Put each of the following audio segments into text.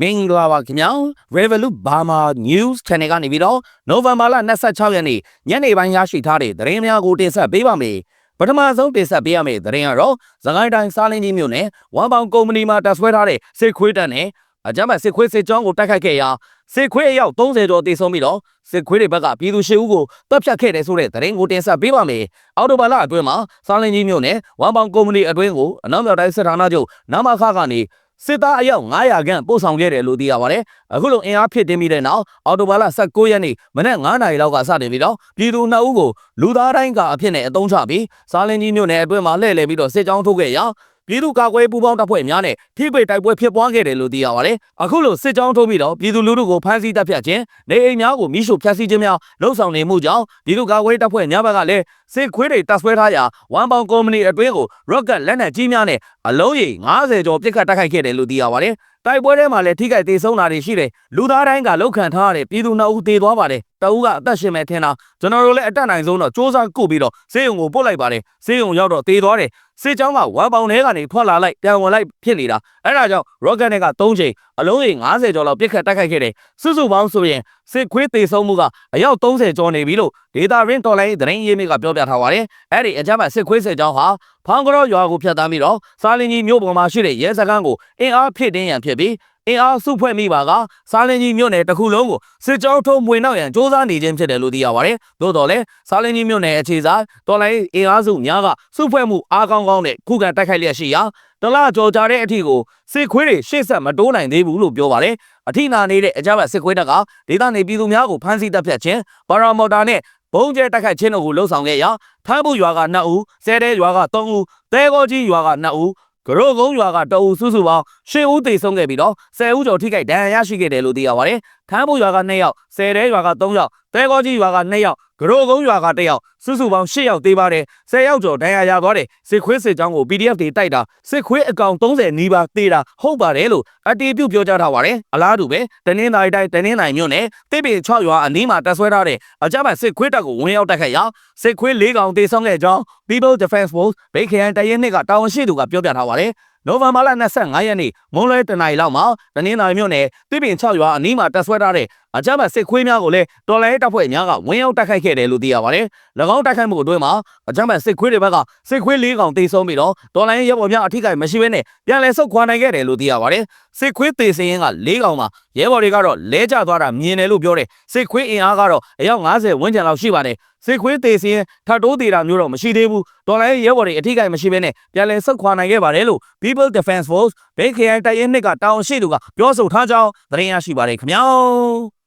မင်္ဂလာပါခင်ဗျာ Revolut Burma News Channel ကနေပြီးတော့ November လ26ရက်နေ့ညနေပိုင်းရရှိထားတဲ့သတင်းများကိုတင်ဆက်ပေးပါမယ်ပထမဆုံးတင်ဆက်ပေးရမယ့်သတင်းကတော့သခိုင်းတိုင်းစားလင်းကြီးမြို့နယ်ဝမ်ပေါင်ကုမ္ပဏီမှာတပ်ဆွဲထားတဲ့စစ်ခွေးတပ်နဲ့အကြမ်းဖက်စစ်ခွေးစစ်ကြောင်းကိုတိုက်ခိုက်ခဲ့ရာစစ်ခွေးအယောက်30ကျော်တေဆုံးပြီးတော့စစ်ခွေးတွေဘက်ကပြည်သူရှစ်ဦးကိုတပ်ဖြတ်ခဲ့တယ်ဆိုတဲ့သတင်းကိုတင်ဆက်ပေးပါမယ်အော်တိုဘာလအတွင်းမှာစားလင်းကြီးမြို့နယ်ဝမ်ပေါင်ကုမ္ပဏီအတွင်းကိုအနောက်မြောက်တိုင်းစစ်ဌာနချုပ်နမခကနေ စစ်သားအယောက်900ခန့်ပို့ဆောင်ခဲ့တယ်လို့သိရပါတယ်အခုလိုအင်အားဖြစ်တင်ပြီးတဲ့နောက်အော်တိုဘာလ19ရက်နေ့မနက်9နာရီလောက်ကစတင်ပြီးတော့ပြည်သူ2ဦးကိုလူသားတိုင်းကအဖြစ်နဲ့အသုံးချပြီးစားလင်းကြီးမြို့နယ်အတွင်းမှာလှည့်လည်ပြီးတော့စစ်ကြောင်းထုတ်ခဲ့ရာ ပြည်သူ့ကာကွယ်ပူးပေါင်းတပ်ဖွဲ့များနဲ့ထိပိတ်တိုက်ပွဲဖြစ်ပွားခဲ့တယ်လို့သိရပါတယ်။အခုလိုစစ်ကြောင်းထုတ်ပြီးတော့ပြည်သူလူထုကိုဖမ်းဆီးတပ်ဖြတ်ခြင်းနေအိမ်များကိုမိရှုဖျက်ဆီးခြင်းများလှုံ့ဆော်နေမှုကြောင့်ပြည်သူ့ကာကွယ်တပ်ဖွဲ့များဘက်ကလည်းစစ်ခွေးတွေတပ်ဆွဲထားရာဝမ်ပေါင်ကုမ္ပဏီအတွင်းကို rocket လက်နက်ကြီးများနဲ့အလုံးရေ90ကျော်ပစ်ခတ်တိုက်ခိုက်ခဲ့တယ်လို့သိရပါတယ်။ တိုက်ပွဲထဲမှာလည်းထိခိုက်ဒေဆုံးတာတွေရှိတယ်။လူသားတိုင်းကလောက်ခံထားရတဲ့ပြည်သူနှစ်ဦးသေသွားပါတယ်။တအူးကအသက်ရှင်မဲ့ထင်တာကျွန်တော်တို့လည်းအတက်နိုင်ဆုံးတော့စ조사ကုတ်ပြီးတော့ဆေးရုံကိုပို့လိုက်ပါတယ်။ဆေးရုံရောက်တော့သေသွားတယ်။စစ်ကြောင်းကဝမ်ပေါင်ထဲကနေထွက်လာလိုက်ပြန်ဝင်လိုက်ဖြစ်နေတာ။အဲ့ဒါကြောင့် rocket နဲ့က3ချိန်အလုံးရေ90ကျော်လောက်ပစ်ခတ်တိုက်ခိုက်ခဲ့တယ်။စုစုပေါင်းဆိုရင်စစ်ခွေးသေဆုံးမှုကအယောက်30ကျော်နေပြီလို့ဒေတာရင်းတော်လိုင်းသတင်းရေးမြစ်ကပြောပြထားပါတယ်။အဲ့ဒီအကြမ်းဖက်စစ်ခွေးစစ်ကြောင်းဟာဖောင်ကရောရွာကိုဖျက်ဆီးပြီးတော့စားလင်းကြီးမြို့ပေါ်မှာရှိတဲ့ရဲစခန်းကိုအင်အားဖြည့်တင်းရန်ဖြစ်ပြီးအင်အားစုဖွဲ့မိပါကစားလင်းကြီးမြို့နယ်တစ်ခုလုံးကိုစစ်ကြောင်းထုံးမွေနောက်ရန်စ조사နေခြင်းဖြစ်တယ်လို့သိရပါတယ်။သို့တော်လည်းစားလင်းကြီးမြို့နယ်အခြေစားတော်လိုင်းအင်အားစုများကစုဖွဲ့မှုအားကောင်းကောင်းနဲ့ခုခံတိုက်ခိုက်လျက်ရှိရာ တလကြော်ကြတဲ့အထီကိုစစ်ခွေးတွေရှေ့ဆက်မတိုးနိုင်သေးဘူးလို့ပြောပါတယ်။အထီနာနေတဲ့အကြမ်းဖက်စစ်ခွေးတပ်ကဒေသနေပြည်သူများကိုဖမ်းဆီးတပ်ဖြတ်ခြင်းပါရာမော်တာနဲ့ဘုံကျဲတိုက်ခိုက်ခြင်းတို့ကိုလှုံ့ဆော်ခဲ့ရာထမ်းဖို့ရွာက2ဦး၊ဆဲတဲရွာက3ဦး၊သဲကောကြီးရွာက2ဦးကရိုကုန်းရွာကတအူစုစုပေါင်း၈ဦးသေဆုံးခဲ့ပြီးတော့10ဦးကျော်ထိခိုက်ဒဏ်ရာရရှိခဲ့တယ်လို့သိရပါတယ်။ထမ်းဖို့ရွာက2ယောက်၊ဆယ်တဲရွာက3ယောက်၊တဲကောကြီးရွာက2ယောက်၊ကရိုကုန်းရွာက1ယောက်စုစုပေါင်း8ယောက်သေပါတယ်။10ယောက်ကျော်ဒဏ်ရာရသွားတယ်။စစ်ခွေးစစ်ကြောင်းကို PDF တွေတိုက်တာစစ်ခွေးအကောင်30နီးပါးသေတာဟုတ်ပါတယ်လို့အတီးပြုတ်ပြောကြားထားပါတယ်။အလားတူပဲတနင်္သာရီတိုင်းတနင်္သာရီမြို့နယ်တိပေ6ရွာအနီးမှာတပ်ဆွဲထားတဲ့အကြမ်းဖက်စစ်ခွေးတပ်ကိုဝင်ရောက်တိုက်ခိုက်ရာစစ်ခွေး၄ကောင်သေဆုံးခဲ့ကြောင်း People Defense Force ဗိတ်ခရိုင်တရဲနှစ်ကတာဝန်ရှိသူကပြောပြထားပါတယ်။ နိုဝင်ဘာလ25ရက်နေ့မွန်းလွဲတနင်္လာရီလောက်မှာတနင်္သာရီမြို့နယ်တိပင်6ရွာအနီးမှာတပ်ဆွဲထားတဲ့ အကြမ်းဖက်စစ်ခွေးများကိုလည်းတော်လိုင်းတပ်ဖွဲ့များကဝင်ရောက်တိုက်ခိုက်ခဲ့တယ်လို့သိရပါတယ်။၎င်းတိုက်ခိုက်မှုအတွင်းမှာအကြမ်းဖက်စစ်ခွေးတွေဘက်ကစစ်ခွေး၄ကောင်သေဆုံးပြီးတော့တော်လိုင်းရဲဘော်များအထိကိမရှိဘဲနဲ့ပြန်လည်ဆုတ်ခွာနိုင်ခဲ့တယ်လို့သိရပါတယ်။စစ်ခွေးသေစရင်က၄ကောင်မှာရဲဘော်တွေကတော့လဲကျသွားတာမြင်တယ်လို့ပြောတယ်။စစ်ခွေးအင်အားကတော့အယောက်90ဝန်းကျင်လောက်ရှိပါတယ်။စစ်ခွေးသေစရင်ထပ်တိုးသေးတာမျိုးတော့မရှိသေးဘူး။တော်လိုင်းရဲဘော်တွေအထိကိမရှိဘဲနဲ့ပြန်လည်ဆုတ်ခွာနိုင်ခဲ့ပါတယ်လို့ People Defense Force ဘိတ်ခရိုင်တိုင်ရင်နှစ်ကတာဝန်ရှိသူကပြောဆိုထားကြောင်းသတင်းရရှိပါတယ်ခင်ဗျာ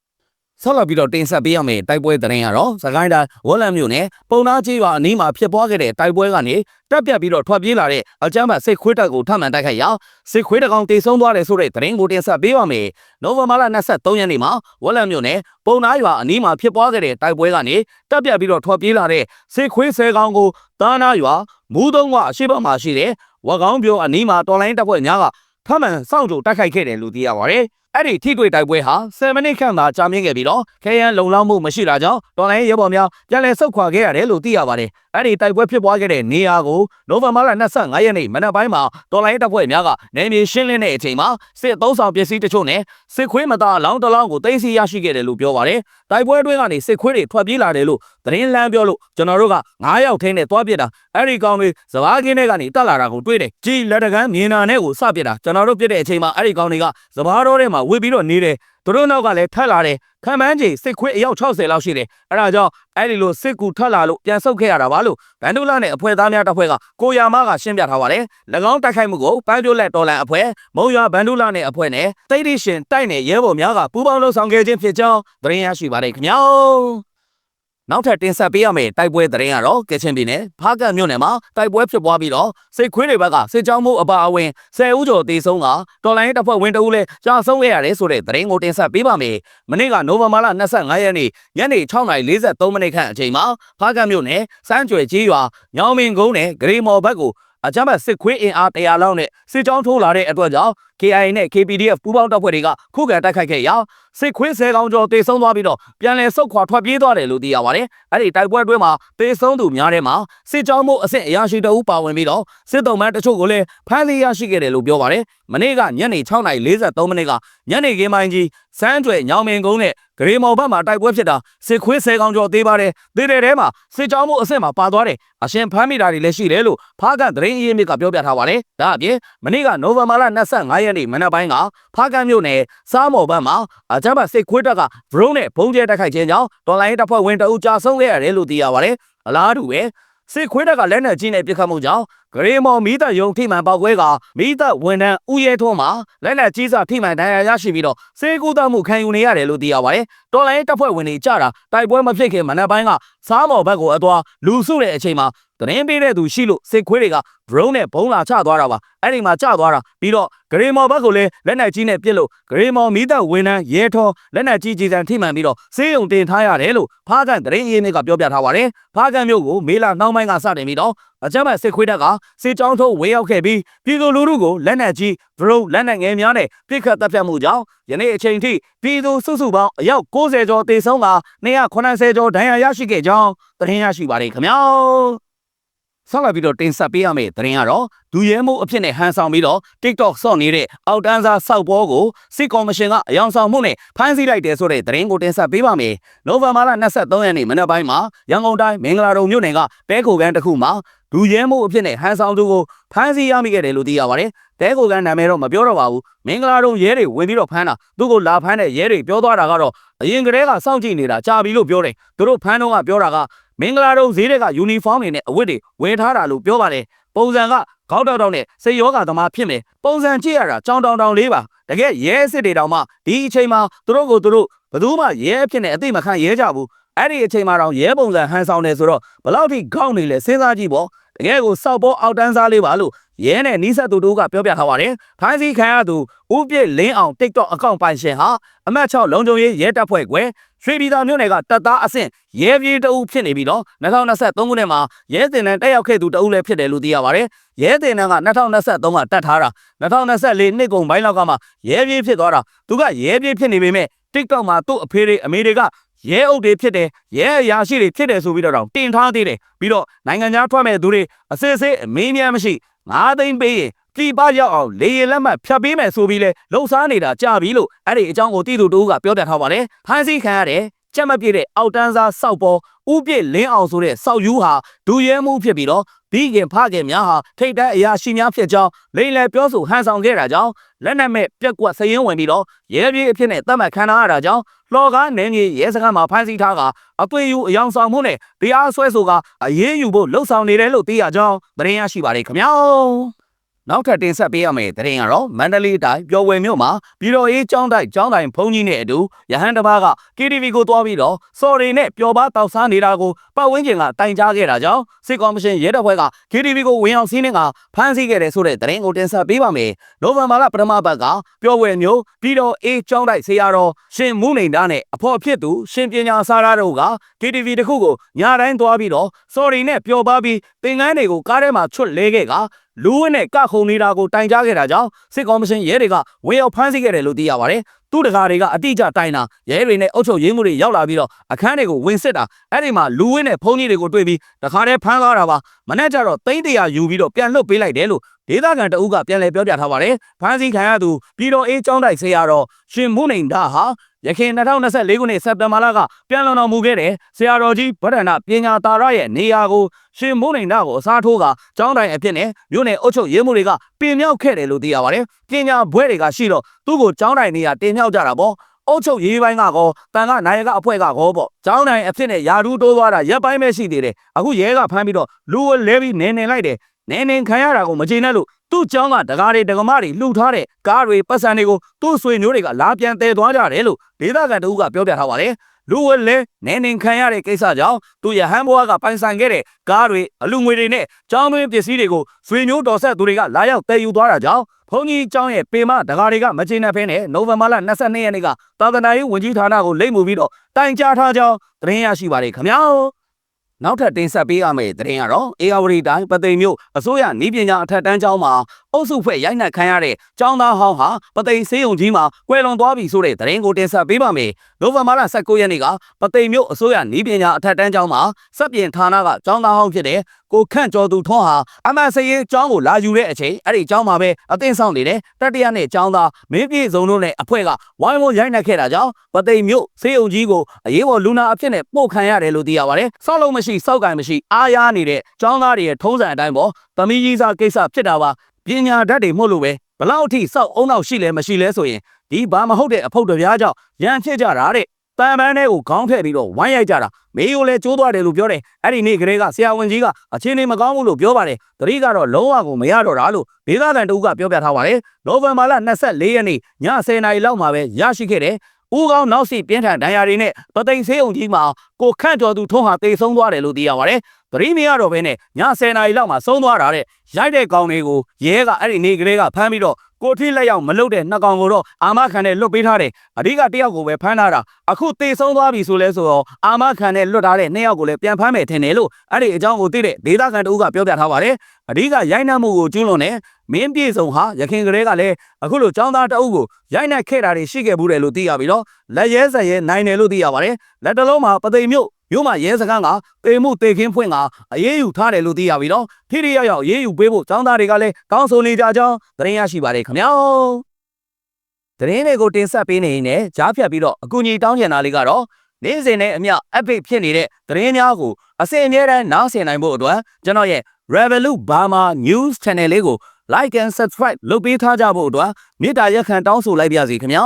ဆက်လက်ပြီးတော့တင်ဆက်ပေးရမယ့်တိုက်ပွဲသတင်းကတော့စကိုင်းတိုင်းဝက်လံမြို့နယ်ပုံနာကြီးရွာအနီးမှာဖြစ်ပွားခဲ့တဲ့တိုက်ပွဲကနေတက်ပြတ်ပြီးတော့ထွက်ပြေးလာတဲ့အကြမ်းဖက်စစ်ခွေးတပ်ကိုထပ်မံတိုက်ခိုက်ရာစစ်ခွေးတကောင်တေဆုံးသွားတယ်ဆိုတဲ့သတင်းကိုတင်ဆက်ပေးပါမယ်။နိုဝင်ဘာလ23ရက်နေ့မှာဝက်လံမြို့နယ်ပုံနာရွာအနီးမှာဖြစ်ပွားခဲ့တဲ့တိုက်ပွဲကနေတက်ပြတ်ပြီးတော့ထွက်ပြေးလာတဲ့စစ်ခွေးဆဲကောင်ကိုတာနာရွာမူးသုံးကအရှိဘမှာရှိတဲ့ဝက်ကောင်းပြိုအနီးမှာတော်လိုင်းတပ်ဖွဲ့များကထပ်မံစောင့်ကြိုတိုက်ခိုက်ခဲ့တယ်လို့သိရပါတယ်။ အဲ့ဒီထိတွေ့တိုက်ပွဲဟာ7မိနစ်ခန့်သာကြာမြင့်ခဲ့ပြီးတော့ခဲယမ်းလုံလောက်မှုမရှိတာကြောင့်တော်လိုင်းရဲဘော်များပြန်လည်ဆုတ်ခွာခဲ့ရတယ်လို့သိရပါတယ်။အဲ့ဒီတိုက်ပွဲဖြစ်ပွားခဲ့တဲ့နေရာကိုနိုဝင်ဘာလ25ရက်နေ့မနက်ပိုင်းမှာတော်လိုင်းတပ်ဖွဲ့များကနေမြေရှင်းလင်းတဲ့အချိန်မှာစစ်သုံးဆောင်ပစ္စည်းတချို့နဲ့စစ်ခွေးမသားလောင်းတလောင်းကိုတင်စီရရှိခဲ့တယ်လို့ပြောပါတယ်။တိုက်ပွဲအတွင်းကနေစစ်ခွေးတွေထွက်ပြေးလာတယ်လို့သတင်းလမ်းပြောလို့ကျွန်တော်တို့က9ယောက်ထင်းနဲ့တွားပြစ်တာအဲ့ဒီကောင်တွေစဘာကင်းတွေကနေတက်လာတာကိုတွေ့တယ်။ကြည်လက်တကန်းမြင်နာနဲ့ကိုစပြစ်တာကျွန်တော်တို့ပြစ်တဲ့အချိန်မှာအဲ့ဒီကောင်တွေကစဘာတော်ထဲမှာဝစ်ပြီးတော့နေတယ်သူတို့နောက်ကလည်းထက်လာတယ်ခံမှန်းကြီးစစ်ခွေးအယောက်60လောက်ရှိတယ်အဲ့ဒါကြောင့်အဲ့ဒီလိုစစ်ကူထက်လာလို့ပြန်ဆုတ်ခဲ့ရတာပါလို့ဗန်ဒူလာနဲ့အဖွဲ့သားများတပ်ဖွဲ့ကကိုယာမကရှင်းပြထားပါတယ်၎င်းတိုက်ခိုက်မှုကိုပန်းပြိုလက်တော်လန်အဖွဲ့မုံရွာဗန်ဒူလာနဲ့အဖွဲ့နဲ့တိတ်ရရှင်တိုက်နယ်ရဲဘော်များကပူးပေါင်းလှုပ်ဆောင်ခဲ့ခြင်းဖြစ်ကြောင်းသတင်းရရှိပါတယ်ခင်ဗျာ နောက်ထပ်တင်ဆက်ပေးရမယ့်တိုက်ပွဲသတင်းကတော့ကချင်ပြည်နယ်ဖားကတ်မြို့နယ်မှာတိုက်ပွဲဖြစ်ပွားပြီးတော့စစ်ခွေးတွေဘက်ကစစ်ကြောင်းမှုအပါအဝင်10ဦးကျော်တေဆုံးကတော်လိုင်းတပ်ဖွဲ့ဝင်တဦးလည်းကြာဆုံးခဲ့ရတယ်ဆိုတဲ့သတင်းကိုတင်ဆက်ပေးပါမယ်။မနေ့ကနိုဝင်ဘာလ25ရက်နေ့ညနေ6:43မိနစ်ခန့်အချိန်မှာဖားကတ်မြို့နယ်စမ်းကြွယ်ကြီးရွာညောင်မင်ကုန်းနယ်ဂရီမော်ဘက်ကိုအကြမ်းဖက်စစ်ခွေးအင်အား100လောက်နဲ့စစ်ကြောင်းထိုးလာတဲ့အတွက်ကြောင့် KIA နဲ့ KPDF ပူးပေါင်းတပ်ဖွဲ့တွေကခုခံတိုက်ခိုက်ခဲ့ရာစစ်ခွေးဆဲကောင်ကျော်တေဆုံးသွားပြီးတော့ပြန်လည်ဆုတ်ခွာထွက်ပြေးသွားတယ်လို့သိရပါတယ်အဲ့ဒီတိုက်ပွဲအတွင်းမှာတေဆုံးသူများထဲမှာစစ်ကြောင်းမှုအဆင့်အရာရှိတအုပ်ပါဝင်ပြီးတော့စစ်တုံးမန်းတချို့ကိုလည်းဖမ်းဆီးရရှိခဲ့တယ်လို့ပြောပါတယ်မနေ့ကညနေ6:43မိနစ်ကညနေခင်းပိုင်းကြီးစမ်းကျွဲညောင်မင်ကုန်းနဲ့ဂရေမော်ဘက်မှာတိုက်ပွဲဖြစ်တာစစ်ခွေးဆဲကောင်ကျော်သေးပါတယ်သေတဲ့ထဲမှာစစ်ကြောင်းမှုအဆင့်မှာပါသွားတယ်အရှင်ဖမ်းမိတာတွေလည်းရှိတယ်လို့ဖားကန်သတင်းအရင်းမြစ်ကပြောပြထားပါတယ်ဒါအပြင်မနေ့ကနိုဝင်ဘာလ25ရက်နေ့မနက်ပိုင်းကဖားကန်မြို့နယ်စားမော်ဘက်မှာအကြမ်းဖက်စစ်ခွေးတပ်ကဘရုံးနဲ့ဘုံကျဲတိုက်ခိုက်ခြင်းကြောင့်တော်လိုင်းတပ်ဖွဲ့ဝင်တအူကြာဆုံးခဲ့ရတယ်လို့သိရပါတယ်အလားတူပဲစစ်ခွေးတပ်ကလက်နက်ကြီးနဲ့ပစ်ခတ်မှုကြောင့်ဂရေမော်မီးတပ်ယုံထိမှန်ပေါက်ကွဲကမီးတပ်ဝန်ထမ်းဦးရဲထွန်းမှာလက်နက်ကြီးစာထိမှန်ဒဏ်ရာရရှိပြီးတော့စေကူတမှုခံယူနေရတယ်လို့သိရပါတယ်တော်လိုင်းတပ်ဖွဲ့ဝင်တွေကြတာတိုက်ပွဲမဖြစ်ခင်မနက်ပိုင်းကစားမော်ဘက်ကိုအသွားလူစုတဲ့အချိန်မှာ သတင်းပေးတဲ့သူရှိလို့စစ်ခွေးတွေက drone နဲ့ဘုံလာချသွားတာပါအဲ့ဒီမှာချသွားတာပြီးတော့ဂရေမော်ဘက်ကိုလည်းလက်နက်ကြီးနဲ့ပစ်လို့ဂရေမော်မီးတပ်ဝန်ထမ်းရဲထောလက်နက်ကြီးကြီးစံထိမှန်ပြီးတော့စေးရုံတင်ထားရတယ်လို့ဖားကန်သတင်းရင်းမြစ်ကပြောပြထားပါတယ်ဖားကန်မြို့ကိုမေလနှောင်းပိုင်းကစတင်ပြီးတော့အကြမ်းဖက်စစ်ခွေးတပ်ကစစ်ကြောင်းထုတ်ဝေရောက်ခဲ့ပြီးပြည်သူလူထုကိုလက်နက်ကြီး drone လက်နက်ငယ်များနဲ့ပစ်ခတ်တပ်ဖြတ်မှုကြောင့်ယနေ့အချိန်ထိပြည်သူစုစုပေါင်းအယောက်90ကျော်တေဆုံးက280ကျော်ဒဏ်ရာရရှိခဲ့ကြောင်းသတင်းရရှိပါတယ်ခင်ဗျာ ဆက်လက်ပြီးတော့တင်ဆက်ပေးရမယ့်သတင်းကတော့ဒူရဲမှုအဖြစ်နဲ့ဟန်ဆောင်ပြီးတော့ TikTok ဆော့နေတဲ့အောက်တန်းစားစောက်ဘောကိုစစ်ကော်မရှင်ကအယောင်ဆောင်မှုနဲ့ဖမ်းဆီးလိုက်တယ်ဆိုတဲ့သတင်းကိုတင်ဆက်ပေးပါမယ်။နိုဝင်ဘာလ23ရက်နေ့မနက်ပိုင်းမှာရန်ကုန်တိုင်းမင်္ဂလာတုံမြို့နယ်ကတဲခိုကန်တစ်ခုမှာဒူရဲမှုအဖြစ်နဲ့ဟန်ဆောင်သူကိုဖမ်းဆီးရမိခဲ့တယ်လို့သိရပါတယ်။တဲခိုကန်နာမည်တော့မပြောတော့ပါဘူး။မင်္ဂလာတုံရဲတွေဝင်ပြီးတော့ဖမ်းတာသူ့ကိုလာဖမ်းတဲ့ရဲတွေပြောသွားတာကတော့အရင်ကတည်းကစောင့်ကြည့်နေတာကြာပြီလို့ပြောတယ်။သူတို့ဖမ်းတော့ကပြောတာက မင်္ဂလာတုံဈေးတွေကယူနီဖောင်းတွေနဲ့အဝတ်တွေဝယ်ထားတာလို့ပြောပါတယ်။ပုံစံကခေါက်တောက်တောက်နဲ့စိတ်ယောဂါသမားဖြစ်မယ်ပုံစံကြည့်ရတာကြောင်တောင်တောင်လေးပါတကယ်ရဲစစ်တွေတောင်မှဒီအချိန်မှာသူတို့ကိုသူတို့ဘယ်သူမှရဲအဖြစ်နဲ့အသိမခံရဲကြဘူးအဲ့ဒီအချိန်မှာတော့ရဲပုံစံဟန်ဆောင်နေဆိုတော့ဘလောက်ထိခေါင်းနေလဲစဉ်းစားကြည့်ပေါ့တကယ်ကိုစောက်ပေါ်အောက်တန်းစားလေးပါလို့ရဲနဲ့နီးစပ်သူတို့ကပြောပြထားပါတယ်ဖိုင်းစီခံရသူဦးပြည့်လင်းအောင် TikTok အကောင့်ပိုင်ရှင်ဟာအမတ်6လုံခြုံရေးရဲတပ်ဖွဲ့ကွယ် ရွှေပြည်သာမြို့နယ်ကတပ်သားအဆင့်ရဲပြေးတအုပ်ဖြစ်နေပြီးတော့2023ခုနှစ်မှာရဲတင်တန်းတက်ရောက်ခဲ့သူတအုပ်လည်းဖြစ်တယ်လို့သိရပါတယ်ရဲတင်တန်းက2023ကတတ်ထားတာ2024နှစ်ကုန်ပိုင်းလောက်ကမှရဲပြေးဖြစ်သွားတာသူကရဲပြေးဖြစ်နေပေမဲ့ TikTok မှာသူ့အဖေတွေအမေတွေကရဲအုပ်တွေဖြစ်တယ်ရဲအရာရှိတွေဖြစ်တယ်ဆိုပြီးတော့တင်ထားသေးတယ်ပြီးတော့နိုင်ငံခြားထွက်မဲ့သူတွေအစစ်စစ်အမင်းများမရှိငါးသိန်းပေးရင် ပြည်ပရောက်အောင်လေရင်လက်မှတ်ဖြတ်ပေးမယ်ဆိုပြီးလဲလှုပ်ရှားနေတာကြပြီလို့အဲ့ဒီအကြောင်းကိုတည်သူတို့ကပြောပြထားပါတယ်ဖမ်းဆီးခံရတယ်ကြက်မပြည့်တဲ့အောက်တန်းစားစောက်ပေါ်ဥပြည့်လင်းအောင်ဆိုတဲ့စောက်ယူဟာဒူရဲမှုဖြစ်ပြီးတော့ဒီခင်ဖခင်များဟာထိတ်တန်းအရာရှိများဖြစ်ကြောင်းလိမ့်လည်ပြောဆိုဟန်ဆောင်ခဲ့တာကြောင့်လက်နက်မဲ့ပြက်ကွက်စရင်ဝင်ပြီးတော့ရဲပြေးအဖြစ်နဲ့တတ်မှတ်ခံထားရတာကြောင့်လှော်ကားနေကြီးရဲစခန်းမှာဖမ်းဆီးထားကအသွေးယူအယောင်ဆောင်မှုနဲ့တရားစွဲဆိုကအရေးယူဖို့လှုံ့ဆော်နေတယ်လို့သိရကြောင်းသတင်းရရှိပါတယ်ခင်ဗျာ နောက်ထပ်တင်ဆက်ပေးရမယ့်သတင်းကတော့မန္တလေးတိုင်းပျော်ဝယ်မြို့မှာပြည်တော်ရေးကျောင်းတိုက်ကျောင်းတိုင်ဘုံကြီးနဲ့အတူရဟန်းတစ်ပါးက KTV ကိုတွားပြီးတော့စော်ရီနဲ့ပျော်ပါတောက်စားနေတာကိုပတ်ဝန်းကျင်ကတိုင်ကြားခဲ့တာကြောင့်စစ်ကော်မရှင်ရဲတပ်ဖွဲ့က KTV ကိုဝင်အောင်စီးနှင်းကဖမ်းဆီးခဲ့တယ်ဆိုတဲ့သတင်းကိုတင်ဆက်ပေးပါမယ်။နိုဝင်ဘာလပထမပတ်ကပျော်ဝယ်မြို့ပြည်တော်ရေးကျောင်းတိုက်ဆရာတော်ရှင်မူးနေတာနဲ့အဖော်ဖြစ်သူရှင်ပညာစာရတို့က KTV တစ်ခုကိုညတိုင်းတွားပြီးတော့စော်ရီနဲ့ပျော်ပါပြီးသင်္ကန်းတွေကိုကားထဲမှာချွတ်လဲခဲ့က လူဝင်းနဲ့ကခုံနေတာကိုတိုင်ကြားခဲ့တာကြောင့်စစ်ကော်မရှင်ရဲတွေကဝေရောက်ဖမ်းဆီးခဲ့တယ်လို့သိရပါတယ်။သူ့တကာတွေကအတိအကျတိုင်တာရဲတွေနဲ့အုပ်ချုပ်ရေးမှုတွေရောက်လာပြီးတော့အခန်းတွေကိုဝင်စစ်တာအဲ့ဒီမှာလူဝင်းနဲ့ဖုန်းကြီးတွေကိုတွေ့ပြီးတခါတည်းဖမ်းသွားတာပါ။မနေ့ကျတော့သိန်းတရာယူပြီးတော့ပြန်လွတ်ပေးလိုက်တယ်လို့ဒေသခံတအုပ်ကပြန်လည်ပြောပြထားပါတယ်။ဖမ်းဆီးခံရသူပြည်တော်အေးကျောင်းတိုက်ဆရာတော်ရှင်မုနိုင်တာဟာ ရခိုင်2024ခုနှစ်စက်တင်ဘာလကပြန်လွန်တော်မူခဲ့တဲ့ဆရာတော်ကြီးဗဒ္ဒနာပညာတာရရဲ့နေရာကိုရှင်မိုးနိုင်တာကိုအစားထိုးကကျောင်းတိုင်အဖြစ်နဲ့မြို့နယ်အုပ်ချုပ်ရေးမှုတွေကပြင်မြောက်ခဲ့တယ်လို့သိရပါတယ်။ပညာဘွဲတွေကရှိတော့သူ့ကိုကျောင်းတိုင်နေရာတင်မြောက်ကြတာပေါ့။အုပ်ချုပ်ရေးပိုင်းကကောတန်ကနိုင်ကအဖွဲ့ကကောပေါ့။ကျောင်းတိုင်အဖြစ်နဲ့ယာဒူးတိုးသွားတာရက်ပိုင်းပဲရှိသေးတယ်။အခုရဲကဖမ်းပြီးတော့လူကိုလဲပြီးနေနေလိုက်တယ်။ နေနေခံရတာကိုမကျေနပ်လို့သူ့ကျောင်းကဒကာတွေဒကမတွေလှူထားတဲ့ကားတွေပတ်စံတွေကိုသူ့ဆွေမျိုးတွေကလာပြန်တဲသွားကြတယ်လို့ဒေသခံတဦးကပြောပြထားပါတယ်။လူဝဲလဲနေနေခံရတဲ့ကိစ္စကြောင့်သူရဟန်းဘွားကပိုင်ဆိုင်ခဲ့တဲ့ကားတွေအလူငွေတွေနဲ့ကျောင်းတွင်းပစ္စည်းတွေကိုဆွေမျိုးတော်ဆက်သူတွေကလာရောက်တည်ယူသွားတာကြောင့်ဘုန်းကြီးကျောင်းရဲ့ပေမဒကာတွေကမကျေနပ်ဖဲနဲ့နိုဝင်ဘာလ22ရက်နေ့ကသာသနာရေးဝန်ကြီးဌာနကိုလိမ့်မှုပြီးတော့တိုင်ကြားထားကြောင်းသတင်းရရှိပါတယ်ခင်ဗျာ။ နောက်ထပ်တင်ဆက်ပေးရမယ့်သတင်းကတော့အေယာဝတီတိုင်းပသိမ်မြို့အစိုးရနီးပညာအထက်တန်းကျောင်းမှာ အုပ်စုဖွဲ့ရိုက်နှက်ခံရတဲ့ចောင်းသားဟောင်းဟာပသိမ်စေးုံကြီးမှာကွယ်လွန်သွားပြီဆိုတဲ့သတင်းကိုတင်ဆက်ပေးပါမယ်။နိုဝင်ဘာလ19ရက်နေ့ကပသိမ်မြို့အစိုးရနီးပညာအထက်တန်းကျောင်းမှာစက်ပြင်ဌာနကចောင်းသားဟောင်းဖြစ်တဲ့ကိုခန့်ကျော်သူထွန်းဟာအမဆရေးကျောင်းကိုလာယူတဲ့အချိန်အဲ့ဒီကျောင်းမှာပဲအသင်းဆောင်နေတဲ့တတိယနဲ့ကျောင်းသားမင်းပြေစုံတို့နဲ့အဖွဲ့ကဝိုင်းဝန်းရိုက်နှက်ခဲ့တာကြောင့်ပသိမ်မြို့စေးုံကြီးကိုအရေးပေါ်လူနာအဖြစ်နဲ့ပို့ခံရတယ်လို့သိရပါတယ်။စောက်လုံးမရှိစောက်ကင်မရှိအားရနေတဲ့ကျောင်းသားတွေရဲ့ထုံးစံအတိုင်းပေါ့သမီးကြီးစားကိစ္စဖြစ်တာပါ ပညာတတ်တွေမှုလို့ပဲဘလောက်အထိစောက်အုံနောက်ရှိလဲမရှိလဲဆိုရင်ဒီဘာမဟုတ်တဲ့အဖို့တပြားကြောင့်ရန်ဖြစ်ကြတာတဲ့တန်ပန်းတဲ့ကိုခေါင်းထည့်ပြီးတော့ဝိုင်းရိုက်ကြတာမေကိုလည်းကျိုးသွားတယ်လို့ပြောတယ်အဲ့ဒီနေ့ကလေးကဆရာဝန်ကြီးကအချင်းနေမကောင်းဘူးလို့ပြောပါတယ်တတိကတော့လုံးဝကိုမရတော့တာလို့ဒေသခံတဦးကပြောပြထားပါတယ်နိုဝင်ဘာလ24ရက်နေ့ည10:00နာရီလောက်မှာပဲရရှိခဲ့တယ်ဦးကောင်းနောက်စီပြင်းထန်ဒဏ်ရာတွေနဲ့ပသိမ်ဆေးုံကြီးမှာကိုခန့်တော်သူထုံးဟာတေဆုံးသွားတယ်လို့သိရပါတယ်။ သတိမရတော့ဘဲနဲ့ည10နာရီလောက်မှာဆုံးသွားတာတဲ့ရိုက်တဲ့ကောင်တွေကိုရဲကအဲ့ဒီနေကလေးကဖမ်းပြီးတော့ကိုထိလက်ရောက်မလုတဲ့နှစ်ကောင်ကိုတော့အာမခံနဲ့လွတ်ပေးထားတယ်။အဓိကတယောက်ကိုပဲဖမ်းထားတာအခုတေဆုံးသွားပြီဆိုလဲဆိုတော့အာမခံနဲ့လွတ်ထားတဲ့နှစ်ယောက်ကိုလည်းပြန်ဖမ်းမယ်ထင်တယ်လို့အဲ့ဒီအကြောင်းကိုသိတဲ့ဒေသခံတဦးကပြောပြထားပါတယ်။အဓိကရိုက်နှက်မှုကိုကျူးလွန်တဲ့မင်းပြေဆုံးဟာရခင်ကလေးကလည်းအခုလိုចောင်းသားတအုပ်ကိုရိုက်နှက်ခဲ့တာတွေရှိခဲ့ဘူးတယ်လို့သိရပြီတော့လက်ရဲဆက်ရဲနိုင်တယ်လို့သိရပါတယ်လက်တလုံးမှာပသိမ်မြို့ မြို့မှာရဲစခန်းကတေမှုတေခင်းဖွင့်ကအရေးယူထားတယ်လို့သိရပြီတော့ထိထိရောက်ရောက်ရေးယူပေးဖို့ចောင်းသားတွေကလည်းတောင်းဆိုနေကြကြောင်းသတင်းရရှိပါတယ်ခင်ဗျာသတင်းတွေကိုတင်ဆက်ပေးနေရင်လည်းကြားဖြတ်ပြီးတော့အကူအညီတောင်းချင်တာလေးကတော့နေ့စဉ်နဲ့အမျှ update ဖြစ်နေတဲ့သတင်းများကိုအစီအမြဲတမ်းနားဆင်နိုင်ဖို့အတွက်ကျွန်တော်ရဲ့ Revolut Burma News Channel လေးကို like and subscribe လုပ်ပေးထားကြဖို့အတွက်မေတ္တာရက်ခံတောင်းဆိုလိုက်ပါစီခင်ဗျာ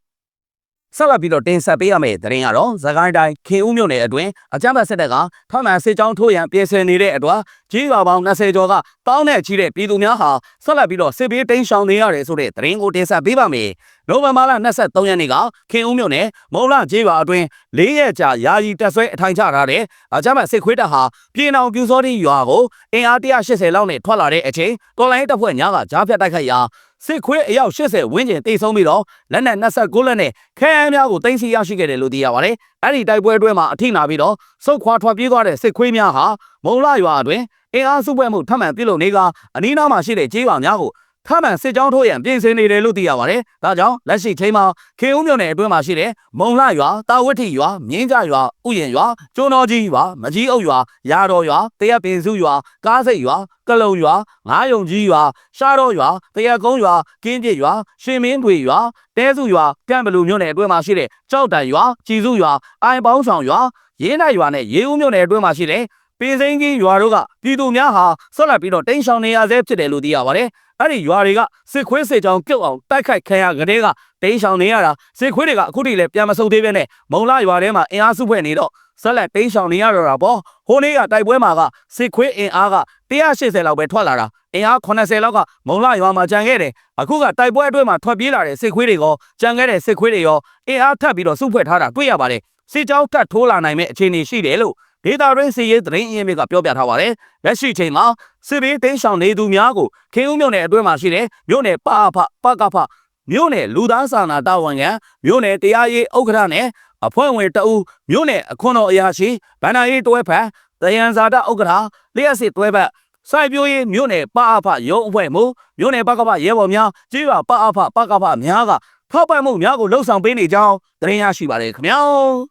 ဆက်လက်ပြီးတော့တင်ဆက်ပေးရမယ့်သတင်းကတော့သခိုင်းတိုင်းခင်ဦးမြို့နယ်အတွင်းအကြမ်းဖက်စစ်တပ်ကဖမ်းမှန်စစ်ကြောင်းထိုးရန်ပြင်ဆင်နေတဲ့အတွက်ကြီးရွာပေါင်း20ကျော်ကတောင်းနဲ့ချီတဲ့ပြည်သူများဟာဆက်လက်ပြီးတော့စစ်ဘေးတိမ်းရှောင်နေရတယ်ဆိုတဲ့သတင်းကိုတင်ဆက်ပေးပါမယ်။နိုဝင်ဘာလ23ရက်နေ့ကခင်ဦးမြို့နယ်မုံလကြီးရွာအတွင်း၄ရက်ကြာယာယီတက်ဆွဲအထိုင်ချထားတဲ့အကြမ်းဖက်စစ်ခွေးတပ်ဟာပြည်အောင်ပြူစောတိရွာကိုအင်အား180လောက်နဲ့ထွက်လာတဲ့အချိန်တော်လိုင်းတပ်ဖွဲ့များကကြားဖြတ်တိုက်ခိုက်ရာ စစ်ခွေးအယောက်80ဝန်းကျင်တိတ်ဆုံးပြီးတော့လက်နက်29လက်နဲ့ခဲယမ်းများကိုတင်စီရရှိခဲ့တယ်လို့သိရပါတယ်။အဲ့ဒီတိုက်ပွဲအတွင်းမှာအထိနာပြီးတော့စုတ်ခွာထွက်ပြေးသွားတဲ့စစ်ခွေးများဟာမုံလာရွာအတွင်းအင်အားစုပွဲမှုထပ်မံပြုလုပ်နေကအနီးနားမှာရှိတဲ့ကျေးရွာများကို ထပ်မံစစ်ကြောင်းထိုးရန်ပြင်ဆင်နေတယ်လို့သိရပါတယ်။ဒါကြောင့်လက်ရှိချိန်မှာခေဦးမြို့နယ်အတွင်းမှာရှိတဲ့မုံလာရွာ၊တာဝတ်ထီရွာ၊မြင်းကြရွာ၊ဥယျာဉ်ရွာ၊ကျွန်းတော်ကြီးရွာ၊မကြီးအုပ်ရွာ၊ရာတော်ရွာ၊တရက်ပင်စုရွာ၊ကားစိတ်ရွာ၊ကလုံရွာ၊ငားယုံကြီးရွာ၊ရှားတော်ရွာ၊တရက်ကုန်းရွာ၊ကင်းပြစ်ရွာ၊ရှင်မင်းထွေရွာ၊တဲစုရွာ၊ကံဘလူမြို့နယ်အတွင်းမှာရှိတဲ့ကြောက်တန်ရွာ၊ကြည်စုရွာ၊အိုင်ပေါင်းဆောင်ရွာ၊ရင်းနိုင်ရွာနဲ့ရေဦးမြို့နယ်အတွင်းမှာရှိတဲ့ပင်စိန်ကြီးရွာတို့ကပြည်သူများဟာဆက်လက်ပြီးတော့တိန့်ရှောင်နေရဆဲဖြစ်တယ်လို့သိရပါတယ်။ အဲ့ဒီရွာတွေကစစ်ခွေးစစ်ကြောင်ပြုတ်အောင်တိုက်ခိုက်ခံရကြတဲ့ကတိန့်ရှောင်နေရတာစစ်ခွေးတွေကအခုထိလည်းပြန်မဆုတ်သေးပဲနဲ့မုံလာရွာထဲမှာအင်အားစုဖွဲ့နေတော့ဆက်လက်တိန့်ရှောင်နေရတော့တာပေါ့။ဟိုနေ့ကတိုက်ပွဲမှာကစစ်ခွေးအင်အားက180လောက်ပဲထွက်လာတာအင်အား80လောက်ကမုံလာရွာမှာကြံခဲ့တယ်။အခုကတိုက်ပွဲအတွင်းမှာထွက်ပြေးလာတဲ့စစ်ခွေးတွေရောကြံခဲ့တဲ့စစ်ခွေးတွေရောအင်အားထပ်ပြီးတော့စုဖွဲ့ထားတာတွေ့ရပါတယ်။စစ်ကြောင်းထပ်ထိုးလာနိုင်မဲ့အခြေအနေရှိတယ်လို့ ဒေတာရင်းစီရေးသတင်းအရင်းမြစ်ကပြောပြထားပါတယ်။လက်ရှိချိန်မှာစစ်ဘေးတင်းရှောင်နေသူများကိုခေဦးမြို့နယ်အတွင်းမှာရှိတဲ့မြို့နယ်ပအဖပကဖမြို့နယ်လူသားစာနာတာဝန်ခံမြို့နယ်တရားရေးဥက္ကဋ္ဌနဲ့အဖွဲ့ဝင်တအူးမြို့နယ်အခွန်တော်အရာရှိဗန္နာရေးတွဲဖက်တယံဇာတဥက္ကဋ္ဌလျှက်စစ်တွဲဖက်စိုက်ပျိုးရေးမြို့နယ်ပအဖရုံးအဖွဲ့မှုမြို့နယ်ပကဖရဲဘော်များကြေးရွာပအဖပကဖများကထောက်ပံ့မှုများကိုလှုံ့ဆော်ပေးနေကြောင်းသတင်းရရှိပါတယ်ခင်ဗျာ